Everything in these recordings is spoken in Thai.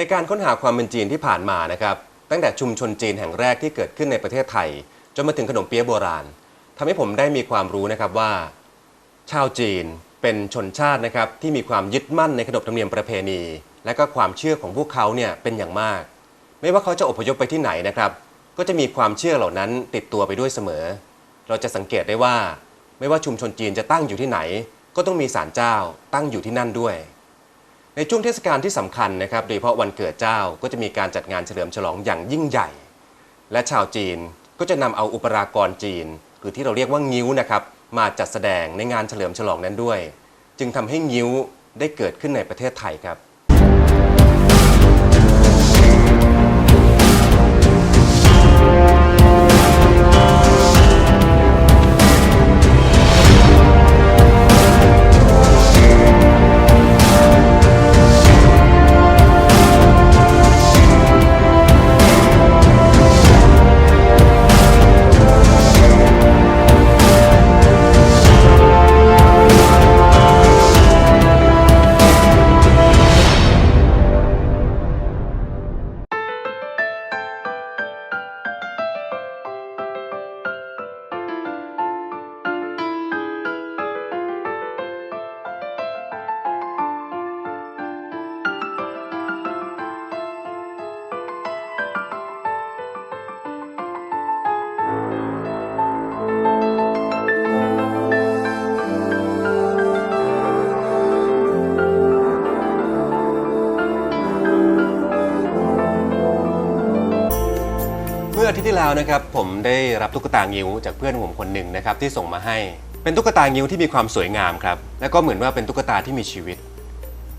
ในการค้นหาความเป็นจีนที่ผ่านมานะครับ ตั้งแต่ชุมชนจีนแห่งแรกที่เกิดขึ้นในประเทศไทย จนมาถึงขนมเปี๊ยะโบราณทำให้ผมได้มีความรู้นะครับว่า ชาวจีนเป็นชนชาตินะครับที่มีความยึดมั่นในขนบธรรมเนียมประเพณี และก็ความเชื่อของพวกเขาเนี่ยเป็นอย่างมาก ไม่ว่าเขาจะอพยพไปที่ไหนนะครับ ก็จะมีความเชื่อเหล่านั้นติดตัวไปด้วยเสมอ เราจะสังเกตได้ว่า ไม่ว่าชุมชนจีนจะตั้งอยู่ที่ไหน ก็ต้องมีศาลเจ้าตั้งอยู่ที่นั่นด้วย ในช่วงเทศกาลที่สำคัญนะครับโดยเฉพาะวันเกิดเจ้าก็จะมีการจัดงานเฉลิมฉลองอย่างยิ่งใหญ่ และชาวจีนก็จะนำเอาอุปรากรจีน หรือที่เราเรียกว่างิ้วนะครับมาจัดแสดงในงานเฉลิมฉลองนั้นด้วย จึงทำให้งิ้วได้เกิดขึ้นในประเทศไทยครับ แล้วนะครับผมได้รับตุ๊กตางิ้วจากเพื่อนผมคนหนึ่งนะครับที่ส่งมาให้ เป็นตุ๊กตางิ้วที่มีความสวยงามครับและก็เหมือนว่าเป็นตุ๊กตาที่มีชีวิต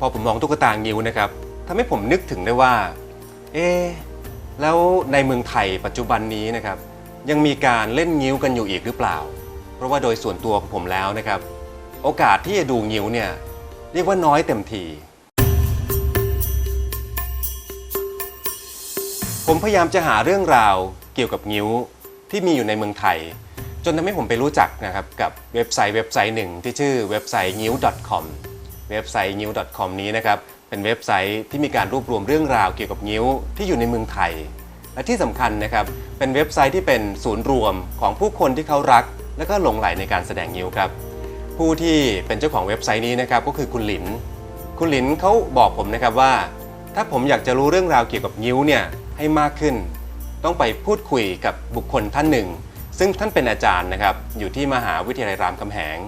พอผมมองตุ๊กตางิ้วนะครับทำให้ผมนึกถึงได้ว่า เอ๊แล้วในเมืองไทยปัจจุบันนี้นะครับยังมีการเล่นงิ้วกันอยู่อีกหรือเปล่า เพราะว่าโดยส่วนตัวของผมแล้วนะครับ โอกาสที่จะดูงิ้วเนี่ยเรียกว่าน้อยเต็มทีผมพยายามจะหาเรื่องราว เกี่ยวกับงิ้วที่มีอยู่ในเมืองไทย จนทำให้ผมไปรู้จักนะครับกับเว็บไซต์เว็บไซต์หนึ่งที่ชื่อเว็บไซต์งิ้ว .com เว็บไซต์งิ้ว .com นี้นะครับเป็นเว็บไซต์ที่มีการรวบรวมเรื่องราวเกี่ยวกับงิ้วที่อยู่ในเมืองไทย และที่สำคัญนะครับเป็นเว็บไซต์ที่เป็นศูนย์รวมของผู้คนที่เขารัก และก็หลงใหลในการแสดงงิ้วครับผู้ที่เป็นเจ้าของเว็บไซต์นี้นะครับก็คือคุณหลิน คุณหลินเขาบอกผมนะครับว่า ถ้าผมอยากจะรู้เรื่องราวเกี่ยวกับงิ้วเนี่ยให้มากขึ้น ต้องไปพูดคุยกับบุคคลท่านหนึ่ง ซึ่งท่านเป็นอาจารย์นะครับ อยู่ที่มหาวิทยาลัยรามคำแหง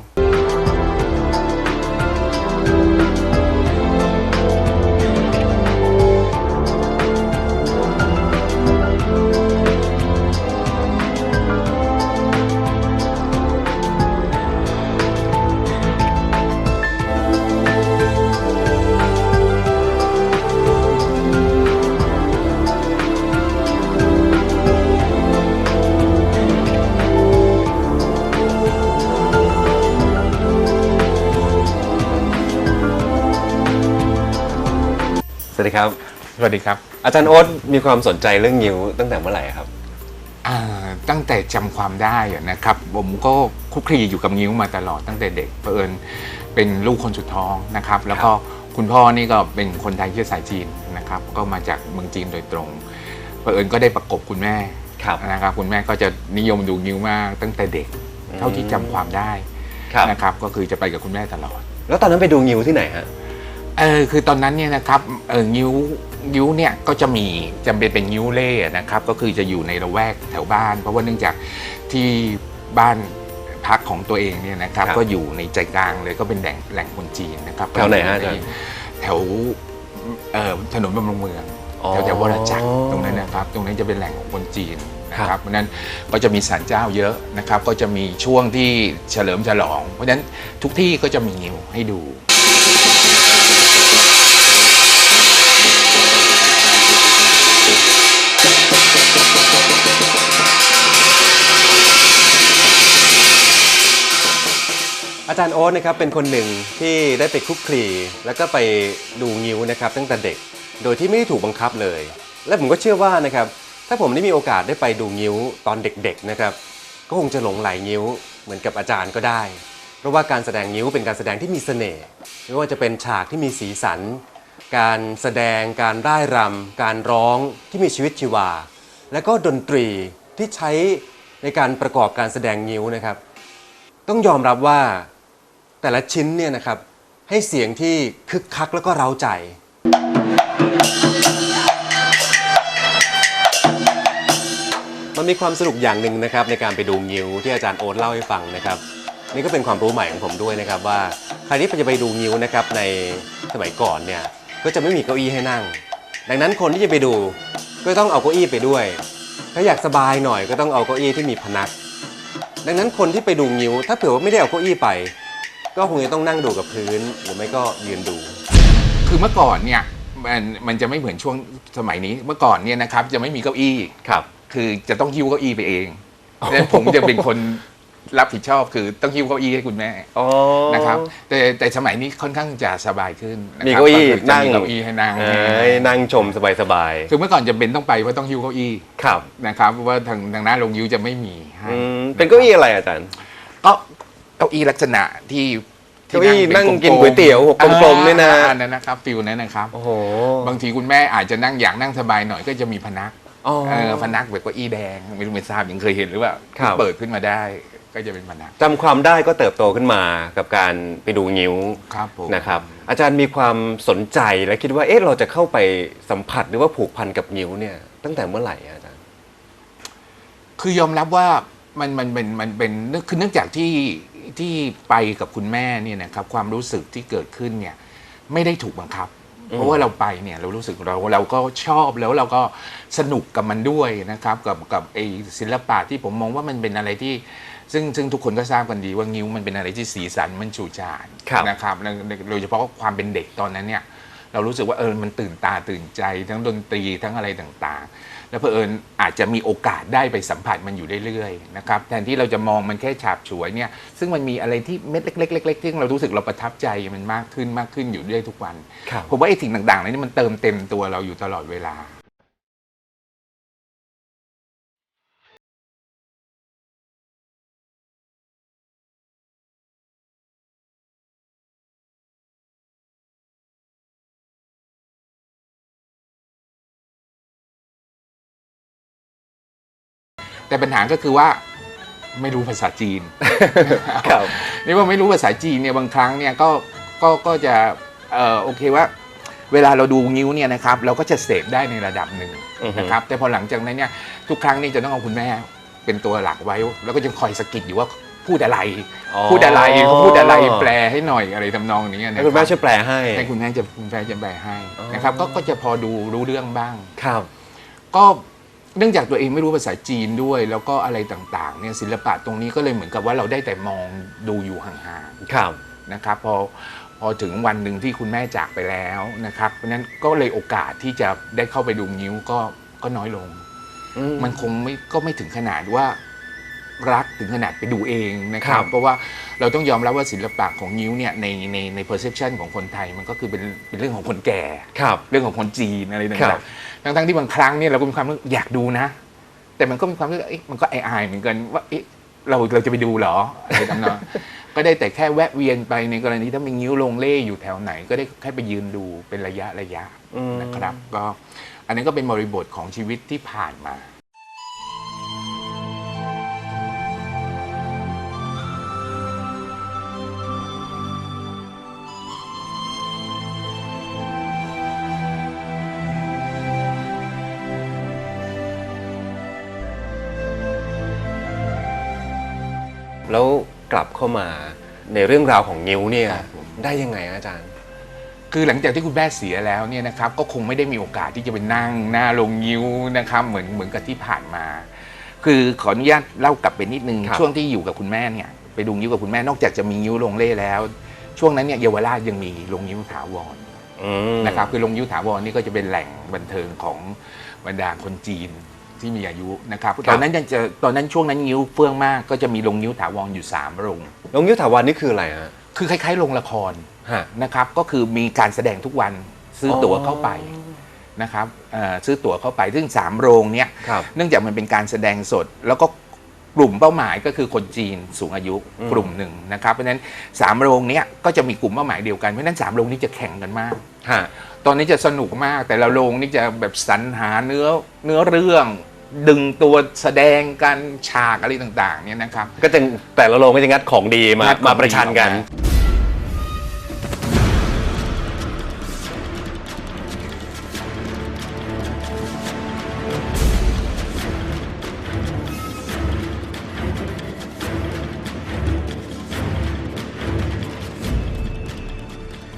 วัสดีครับ สวัสดีครับอาจารย์โอ๊ตมีความสนใจเรื่องงิ้วตั้งแต่เมื่อไหร่ครับ อ่าตั้งแต่จำความได้อะนะครับ ผมก็คลุกคลีอยู่กับงิ้วมาตลอดตั้งแต่เด็กเผอิญเป็นลูกคนสุดท้องนะครับ แล้วก็คุณพ่อนี่ก็เป็นคนไทยเชื้อสายจีนนะครับ ก็มาจากเมืองจีนโดยตรงเผอิญก็ได้ประกบคุณแม่ครับ นะครับคุณแม่ก็จะนิยมดูงิ้วมากตั้งแต่เด็กอืมเท่าที่จำความได้ครับ นะครับ ก็คือจะไปกับคุณแม่ตลอด แล้วตอนนั้นไปดูงิ้วที่ไหนฮะ เออคือตอนนั้นเนี่ยนะครับเอองิ้วงิ้วเนี่ยก็จะมีจำเป็นเป็นงิ้วเล่นะครับก็คือจะอยู่ในละแวกแถวบ้าน เพราะว่าเนื่องจากที่บ้านพักของตัวเองเนี่ยนะครับครับก็อยู่ในใจกลางเลยก็เป็นแหล่งแหล่งคนจีนนะครับแถวไหนฮะอาจารย์แถวเอ่อถนนบำรุงเมืองอ๋อแถวแถววรจักรตรงนั้นนะครับ ตรงนั้นจะเป็นแหล่งของคนจีนนะคครัรับบเพราะฉะนั้นก็จะมีศาลเจ้าเยอะนะครับ ก็จะมีช่วงที่เฉลิมฉลอง เพราะฉะนั้นทุกที่ก็จะมีงิ้วให้ดู จารย์โอ๊ตนะครับเป็นคนหนึ่งที่ได้ไปคลุกคลีแล้วก็ไปดูงิ้วนะครับตั้งแต่เด็ก โดยที่ไม่ได้ถูกบังคับเลย และผมก็เชื่อว่านะครับถ้าผมได้มีโอกาสได้ไปดูงิ้วตอนเด็กๆนะครับก็คงจะหลงไหลงิ้วเหมือนกับอาจารย์ก็ได้ เพราะว่าการแสดงงิ้วเป็นการแสดงที่มีเสน่ห์ไม่ว่าจะเป็นฉากที่มีสีสัน การแสดงการร่ายรำการร้องที่มีชีวิตชีวา และก็ดนตรีที่ใช้ในการประกอบการแสดงงิ้วนะครับ ต้องยอมรับว่า แต่ละชิ้นเนี่ยนะครับให้เสียงที่คึกคักแล้วก็เร้าใจ มันมีความสนุกอย่างหนึ่งนะครับในการไปดูงิ้วที่อาจารย์โอ๊ตเล่าให้ฟังนะครับนี่ก็เป็นความรู้ใหม่ของผมด้วยนะครับว่าใครที่จะไปดูงิ้วนะครับในสมัยก่อนเนี่ยก็จะไม่มีเก้าอี้ให้นั่ง ดังนั้นคนที่จะไปดูก็ต้องเอาเก้าอี้ไปด้วย ถ้าอยากสบายหน่อยก็ต้องเอาเก้าอี้ที่มีพนัก ดังนั้นคนที่ไปดูงิ้ว ถ้าเผื่อว่าไม่ได้เอาเก้าอี้ไป ก็คงจะต้องนั่งดูกับพื้น หรือไม่ก็ยืนดู คือเมื่อก่อนเนี่ยมันมันจะไม่เหมือนช่วงสมัยนี้ เมื่อก่อนเนี่ยนะครับจะไม่มีเก้าอี้ ครับ คือจะต้องหิ้วเก้าอี้ไปเองแล้วผมจะเป็นคนรับผิดชอบคือต้องหิ้วเก้าอี้ให้คุณแม่อ๋อ นะครับ แต่แต่สมัยนี้ค่อนข้างจะสบายขึ้นนะครับมีเก้าอี้ก็คือจะนั่ง มีเก้าอี้ให้นั่ง เอ้ยนั่งชมสบายคือเมื่อก่อนจะเป็นต้องไปเพราะต้องหิ้วเก้าอี้ๆ ครับนะครับเพราะว่าทางทางหน้าโรงยิ้วจะไม่มีให้อืมเป็นเก้าอี้อะไรอาจารย์ก็ เก้าอี้ลักษณะที่ที่เก้าอี้เป็นั่งลมๆกินก๋วยเตี๋ยวกลมๆเนี่ยนะอ่าอันนั้นนะครับฟิลนั้นนะครับโอ้โหบางทีคุณแม่อาจจะนั่งอยากนั่งสบายหน่อยก็จะมีพนักอ๋อเออพนักแบบเก้าอี้แดงไม่รู้ไม่ทราบยังเคยเห็นหรือเปล่าครับเปิดขึ้นมาได้ก็จะเป็นพนักจำความได้ก็เติบโตขึ้นมากับการไปดูงิ้วครับผมนะครับ อาจารย์มีความสนใจและคิดว่าเอ๊ะเราจะเข้าไปสัมผัสหรือว่าผูกพันกับงิ้วเนี่ย ตั้งแต่เมื่อไหร่อะอาจารย์ คือยอมรับว่ามันมันเป็นมันเป็นเนื่องคือเนื่องจากที่ ที่ไปกับคุณแม่เนี่ยนะครับความรู้สึกที่เกิดขึ้นเนี่ยไม่ได้ถูกบังคับ เพราะว่าเราไปเนี่ยเรารู้สึกเราเราก็ชอบแล้วเราก็สนุกกับมันด้วยนะครับกับกับไอศิลปะที่ผมมองว่ามันเป็นอะไรที่ซึ่งซึ่งทุกคนก็ทราบกันดีว่างิ้วมันเป็นอะไรที่สีสันมันฉูดฉาดครับนะครับแล้วโดยเฉพาะความเป็นเด็กตอนนั้นเนี่ยเรารู้สึกว่าเออมันตื่นตาตื่นใจทั้งดนตรีทั้งอะไรต่างๆ แล้วเพอเอิญอาจจะมีโอกาสได้ไปสัมผัสมันอยู่เรื่อยๆนะครับแทนที่เราจะมองมันแค่ฉาบฉวยเนี่ยซึ่งมันมีอะไรที่เม็ดเล็กๆเล็กๆที่เรารู้สึกเราประทับใจมันมากขึ้นมากขึ้นอยู่เรื่อยทุกวันครับผมว่าไอ้สิ่งต่างๆเหล่านี้มันเติมเต็มตัวเราอยู่ตลอดเวลา แต่ปัญหาก็คือว่าไม่รู้ภาษาจีนครับนี่ว่าไม่รู้ภาษาจีนเนี่ยบางครั้งเนี่ยก็ก็ก็จะเอ่อโอเคว่า เวลาเราดูงิ้วเนี่ยนะครับ เราก็จะเสพได้ในระดับหนึ่งอือฮึนะครับ แต่พอหลังจากนั้นเนี่ยทุกครั้งนี่จะต้องเอาคุณแม่เป็นตัวหลักไว้ แล้วก็จะคอยสะกิดอยู่ว่าพูดอะไร พูดอะไรพูดอะไรแปลให้หน่อยอะไรทำนองนี้นะให้คุณแม่ช่วยแปลให้ให้คุณแม่จะคุณแม่จะแปลให้อ๋อนะครับ ก็ก็จะพอดูรู้เรื่องบ้างครับ ก็ เนื่องจากตัวเองไม่รู้ภาษาจีนด้วย แล้วก็อะไรต่างๆเนี่ยศิลปะตรงนี้ก็เลยเหมือนกับว่าเราได้แต่มองดูอยู่ห่างครับๆนะครับพอพอถึงวันหนึ่งที่คุณแม่จากไปแล้วนะครับเพราะฉะนั้นก็เลยโอกาสที่จะได้เข้าไปดูนิ้วก็ก็น้อยลงมันคงไม่ก็ไม่ถึงขนาดว่า รักถึงขนาดไปดูเองนะคครัรับบเพราะว่าเราต้องยอมรับว่าศิลปะของนิ้วเนี่ยในในใน perception ของคนไทยมันก็คือเป็นเป็นเรื่องของคนแก่ครับเรื่องของคนจีนอะไรครัต่าบงๆทั้งๆที่บางครั้งเนี่ยเราก็มีความรู้สึกอยากดูนะ แต่มันก็มีความรู้สึกเอ๊ะมันก็อายๆเหมือนกันว่าเอ๊ะเราเราจะไปดูเหรออะไรทำนองก็ได้แต่แค่แวะเวียนไปในกรณีถ้ามีงิ้วลงเล่อยู่แถวไหน ก็ได้แค่ไปยืนดูเป็นระยะระยะอืมนะครับ ก็อันนี้ก็เป็นบริบทของชีวิตที่ผ่านมา แล้วกลับเข้ามาในเรื่องราวของงิ้วเนี่ยครับผม ได้ยังไงอะอาจารย์ คือหลังจากที่คุณแม่เสียแล้วเนี่ยนะครับก็คงไม่ได้มีโอกาสที่จะไปนั่งหน้าลงยิ้วนะครับเหมือนเหมือนกับที่ผ่านมา คือขออนุญาตเล่ากลับไปนิดนึงครับ ช่วงที่อยู่กับคุณแม่เนี่ยไปดูยิ้วกับคุณแม่นอกจากจะมียิ้วลงเล่แล้ว ช่วงนั้นเนี่ยเยาวราชยังมีลงยิ้วถาวรอืม นะครับคือลงยิ้วถาวรนี่ก็จะเป็นแหล่งบันเทิงของบรรดาคนจีน ที่มีอายุนะครับตอนนั้นยังจะตอนนั้นช่วงนั้นยิ้วเฟื่องมากก็จะมีลงยิ้วถาวรอยู่สามโรงลงยุทธาวันนี่คืออะไรฮะ คือคล้ายๆโรงละครฮะ นะครับก็คือมีการแสดงทุกวันซื้อตั๋วเข้าไปนะครับเอ่อซื้อตั๋วเข้าไปซึ่ง3โรงเนี้ยครับ เนื่องจากมันเป็นการแสดงสด แล้วก็กลุ่มเป้าหมายก็คือคนจีนสูงอายุอืมกลุ่มหนึ่งนะครับเพราะฉะนั้น3โรงเนี้ยก็จะมีกลุ่มเป้าหมายเดียวกันเพราะฉะนั้น3โรงนี้จะแข่งกันมาก ฮะ ตอนนี้จะสนุกมากแต่ละโรงนี่จะแบบสรรหาเนื้อเนื้อเรื่อง ดึงตัวแสดงกันฉากอะไรต่างๆเนี่ยนะครับ ก็จะแต่ละโรงก็จะงัดของดีมางัดของมาประชันกันดีออกมา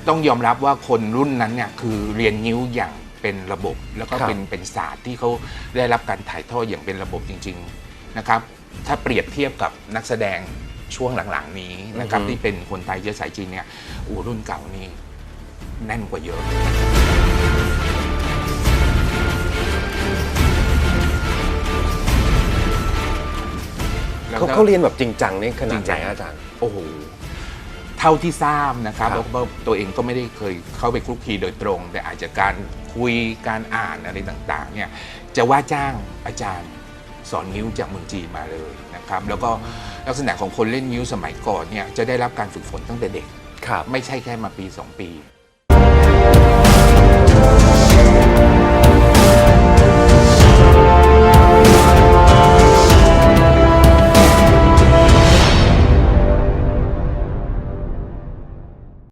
ต้องยอมรับว่าคนรุ่นนั้นเนี่ยคือเรียนนิ้วอย่าง เป็นระบบแล้วก็ครับเป็นเป็นศาสตร์ที่เขาได้รับการถ่ายทอดอย่างเป็นระบบจริง ๆนะครับ ถ้าเปรียบเทียบกับนักแสดงช่วงหลังๆ นี้นะครับอือฮึที่เป็นคนไทยเชื้อสายจีนเนี่ยอูรุ่นเก่านี่แน่นกว่าเยอะ แล้วเขาก็เขาเรียนแบบจริงจังนี่ขนาดจริงไหจันงอาจารย์ โอ้โห เท่าที่ทราบนะครับครับแล้วก็ตัวเองก็ไม่ได้เคยเข้าไปคลุกคลีโดยตรง แต่อาจจะการคุยการอ่านอะไรต่างๆเนี่ยจะว่าจ้างอาจารย์สอนนิ้วจากเมืองจีนมาเลยนะครับ แล้วก็ลักษณะของคนเล่นนิ้วสมัยก่อนเนี่ยจะได้รับการฝึกฝนตั้งแต่เด็ก ครับ ไม่ใช่แค่มาปี 2 ปี